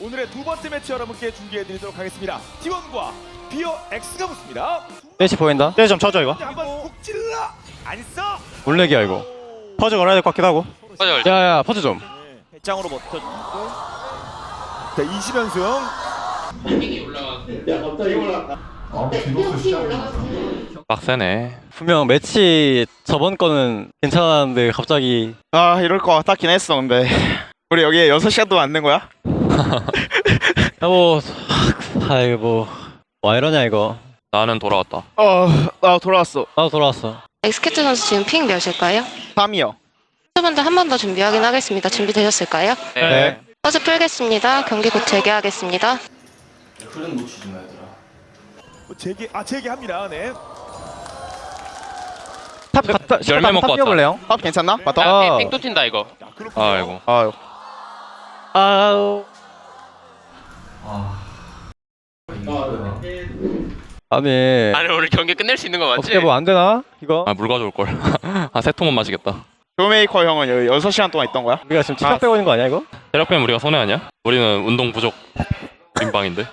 오늘의 두 번째 매치 여러분께 중계해드리도록 하겠습니다. T1과 비어 X가 붙습니다. 넷이 보인다. 네, 좀 쳐줘 이거. 한번 훅 찔러 안 써. 몰래기야 이거. 퍼즈 걸어야 될 것 같기도 하고. 야야 퍼즈 좀. 배짱으로 버텼고. 자 20연승. 빡세네. 분명 매치 저번 거는 괜찮았는데 갑자기 아 이럴 거 같긴 했어 근데. 우리 여기에 6시간도 안된 거야? 야뭐 아이 뭐와 이러냐 이거. 나는 돌아왔다. 어, 나 돌아왔어. 나도 돌아왔어. 엑스캐트 선수 지금 픽 몇일까요? 3이요. 선수분들 한 번 더 준비 확인하겠습니다. 준비되셨을까요? 네. 퍼즈 풀겠습니다. 경기 곧 재개하겠습니다. 뭐 재개 아 재개합니다. 네. 탑 갔다. 열매 먹고 왔다. 뛰어볼래요? 밥 괜찮나? 맞다. 아. 핑 뚫힌다 이거. 자, 그렇군요. 아이고. 아유. 아우. 아니 아니 우리 경기 끝낼 수 있는 거 맞지? 어떻게 뭐 안 되나 이거? 아 물 가져올 걸. 아 세 통만 마시겠다. 조메이커 형은 여기 6시간 동안 있던 거야? 우리가 지금 치약 빼고 있는 거 아니야 이거? 체력 빼면 우리가 손해 아니야? 우리는 운동 부족. 민방인데.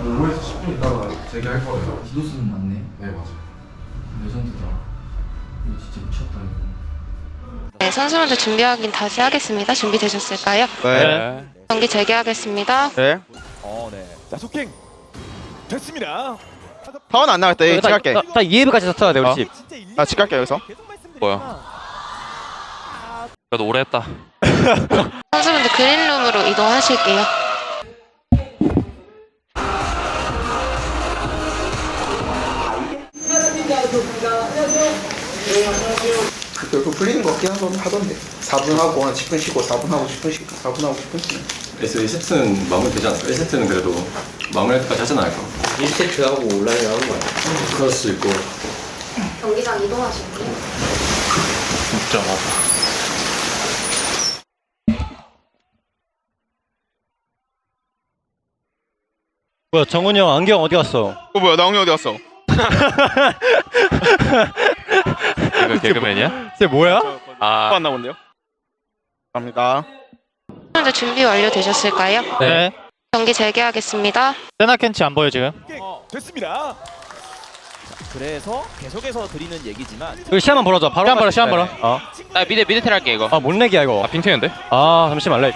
5에서 10분 있다가 재개할 거예요. 디도스는 맞네. 네, 맞아요. 레전드다. 이거 진짜 미쳤다, 이거. 네, 선수분들 준비 확인 다시 하겠습니다. 준비되셨을까요? 네. 경기 재개하겠습니다. 네. 어 네. 자 속행 됐습니다. 파원 안 나갈 네, 때 집갈게. 딱 2회까지 써야 돼 우리 어. 집. 진짜 일리 아, 집 갈게 여기서. 계속 말씀드리지만 뭐야? 그래도 오래 했다. 선수분들 그린룸으로 이동하실게요. 그거 풀리는 거 같긴 하던- 하던데 4분 하고 한 10분 쉬고 4분 하고 10분 쉬고 4분 하고 10분 쉬고 그래서 1세트는 마무리 되지 않을까? 1세트는 그래도 마무리할 때까지 하지 않을까? 1세트 하고 온라인 하는 거야. 그럴 수 있고 경기장 이동하실게요. 진짜 맞아. 뭐야 정훈이 형 안경 어디 갔어? 어 뭐야 나홍이 어디 갔어? 이거 개그맨이야? 쟤 뭐야? 아 왔나 본데요? 갑니다. 선수분들 준비 완료되셨을까요? 네. 경기 재개하겠습니다. 세나 켄치 안 보여 지금? 속행 됐습니다. 그래서 계속해서 드리는 얘기지만 여기 시야만 벌어줘. 바로 시간 벌어, 가- 시간 벌어. 네, 네. 어. 나 미드 미드 텔 할게 이거 아 몰래기야 이거. 아 핑트인데? 아 잠시만 렉.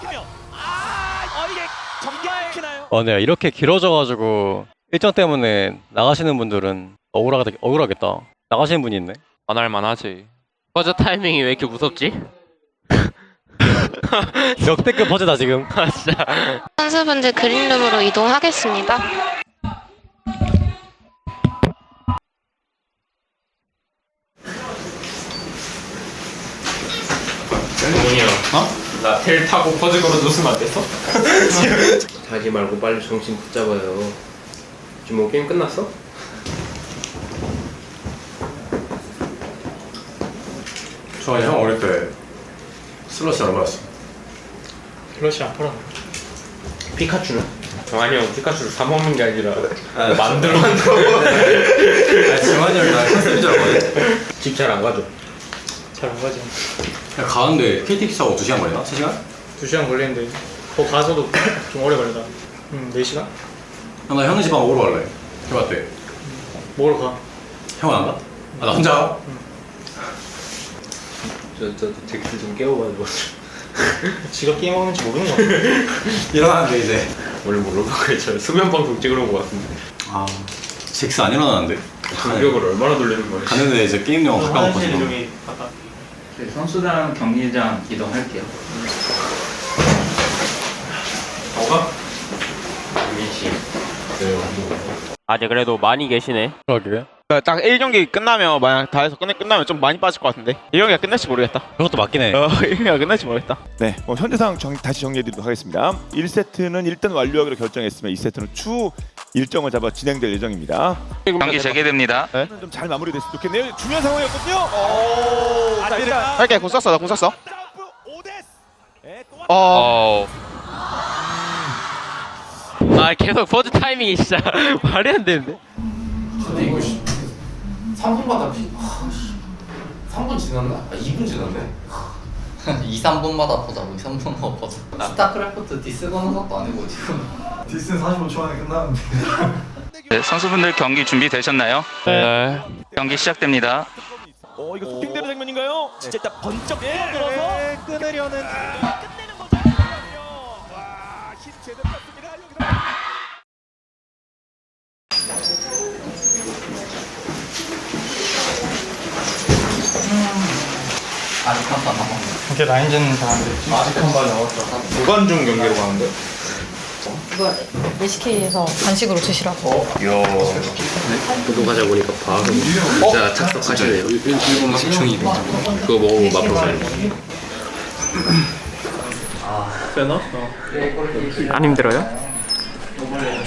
끊기며 아 어, 이게 전개 키나요? 어, 네 이렇게 길어져가지고 일정 때문에 나가시는 분들은 억울하겠다. 억울하겠다. 나가시는 분이 있네. 안 할만하지. 퍼즈 타이밍이 왜 이렇게 무섭지? 역대급 버즈다 지금. 아 진짜 선수분들 그린룸으로 이동하겠습니다. 어? 나텔 타고 퍼즈 걸어줬으면 안 됐어? 자지 말고 빨리 정신 붙잡아요. 지금 뭐 게임 끝났어? 저형 어릴 때 슬러시 얼마였어? 플러시 안 팔아. 피카츄는? 정한이 형 피카츄를 사 먹는 게 아니라 만들어 만들어. 아 지만이 형이 날 컨셉인 줄 알았거든? 집잘 안 가죠? 잘 안 가지. 가는데 KTX 타고 2시간 걸리나? 3시간? 2시간 걸리는데 거 가서도 좀 오래 걸린다. 음, 4시간? 형, 나 형네 집 한번 먹으러 갈래 형 어때? 먹으러 가. 형은 안 가? 아 나 혼자 가? 저 저 잭스 좀 깨워가지고 지가 게임 하는지 모르는 거 같아. 일어나는데 이제 원래 모르는 거야 저 수면 방송 찍으러 온거 같은데 아 잭스 안 일어나는데? 간격을 얼마나 돌리는 거야 갔는데 이제 게임 영화 가까웠거든 저기 갔다. 선수단 경기장 이동할게요. 뭐가? 민씨 아직 그래도 많이 계시네 그러게. 딱 1경기 끝나면 만약 다 해서 끝내 끝나면 좀 많이 빠질 것 같은데 1경기가 끝날지 모르겠다. 그것도 맞긴 해. 어 1경기가 끝날지 모르겠다. 네, 뭐 현재 상황 정, 다시 정리해드리도록 하겠습니다. 1세트는 일단 완료하기로 결정했으면 2세트는 추후 일정을 잡아 진행될 예정입니다. 경기 재개됩니다 좀 잘 마무리됐으면 좋겠네요. 중요한 상황이었거든요. 오, 자 일단 할게 공 썼어 나공 썼어. 네, 또 어. 어. 아 계속 퍼즈 타이밍이 진짜 말이 안 되는데 이거 3분마다 피. 3분 지났나? 아 2분 지났네. 2, 3분마다 보자고 2, 3분마다 보자 스타크래프트 디스 거는 것도 아니고 지금 디스는 45초 안에 끝나는데 네, 선수분들 경기 준비되셨나요? 네. 경기 시작됩니다. 어 이거 스팅되는 장면인가요? 진짜 일단 번쩍 예, 들어서 네, 끊으려는 끝내는 거죠. 와, 힘 제대로 땄습니다. 여기서. 아직 한판 남았네 이렇게 라인전 잘안돼 아직 한발 나왔다 무관중 경기로 가는데? 이거 SK에서 간식으로 드시라고. 구독하자 보니까 바로 진짜 착석하시네요. 일본 식충이. 그거 먹으면 맛보세요. 안 힘들어요?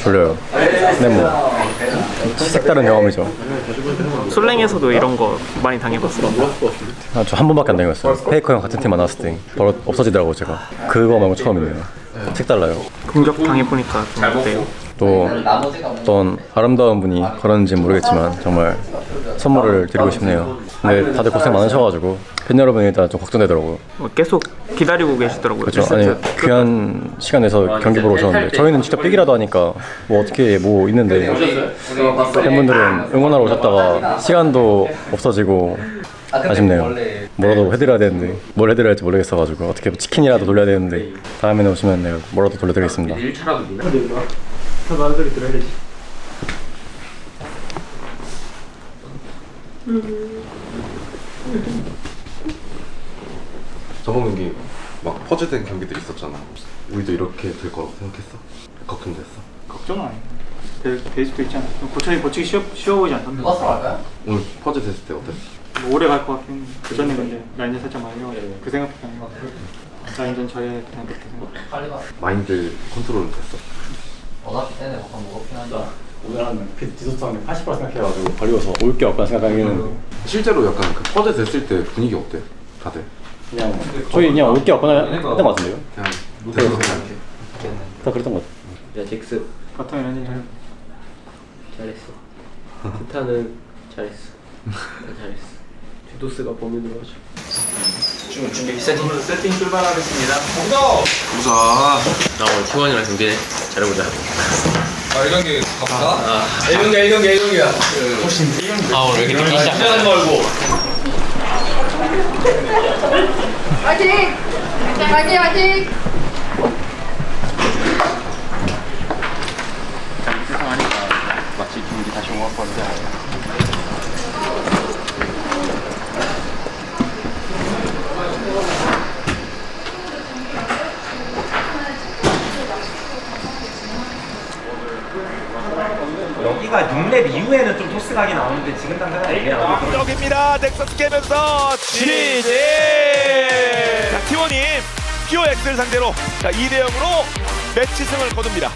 졸려요. 근데 뭐 색다른 경험이죠. 솔랭에서도 이런 거 많이 당해봤어요. 아, 저한 번밖에 안 당했어요. 페이커 형 같은 팀 만났을 때 바로 없어지더라고 제가. 그거 말고 처음이네요. 색달라요. 공격 당해보니까 좀 어때요? 또 어떤 아름다운 분이 그런지 모르겠지만 정말 선물을 드리고 싶네요. 근데 다들 고생 많으셔가지고 팬 여러분이 일단 좀 걱정되더라고요. 뭐 계속 기다리고 계시더라고요. 그렇죠. 아니 귀한 시간 내서 경기 보러 오셨는데 저희는 직접 뛰기라도 하니까 뭐 어떻게 뭐 있는데 팬분들은 응원하러 오셨다가 시간도 없어지고 아쉽네요. 뭐라도 해드려야 되는데 뭘 해드려야 할지 모르겠어가지고 어떻게 뭐 치킨이라도 돌려야 되는데 다음에는 오시면 내가 뭐라도 돌려드리겠습니다. 저번 경기 막 퍼즐된 경기들 있었잖아. 우리도 이렇게 될 거라고 생각했어? 걱정됐어? 걱정은 아니야 될, 될 수도 있잖아 고차이 버치기 쉬워, 쉬워 보이지 않던데 버스로 갈까요? 오늘 퍼즐 됐을 때 어땠어? 뭐 오래 갈 것 같긴 그 전에 근데 라인전 살짝 많이 해가지고 그 생각밖에 안 해가지고 라인전 잘해야 되나 그렇게 생각 빨리 가 마인드 컨트롤은 됐어? 어차피 쟤네 막상 먹었긴 하니까 오늘 하는 그 디소스하는 80% 생각해가지고 버리고서 올 게 없다 생각하기는 실제로 약간 그 퍼즐 됐을 때 분위기 어때? 다들? 그냥 저희 그냥 올 게 없거나 했던 것 같은데요? 그냥 됐어 생각해. 다 그랬던 것 같아요. 야 잭스 바텀 라인전 잘 잘했어 스타는 잘했어 난 잘했어 주도스가 범인으로 하죠 지금 준비 세팅 세팅 출발하겠습니다. 나 오늘 T1이랑 경기 잘해보자 아 1경기 갑시다. 아 1경기 1경기 1경기야. 아 오늘 왜 이렇게 늦게 시작하는 걸고. 화이팅! 화이팅 화이팅! 마치 경기 다시 온것 같은데. 여기가 6렙 이후에는 좀 토스 각이 나오는데 지금 당장은 얘기하고 여기입니다. 넥서스 깨면서 지지. 자, T1이 POX를 상대로 자, 2대 0으로 매치 승을 거둡니다.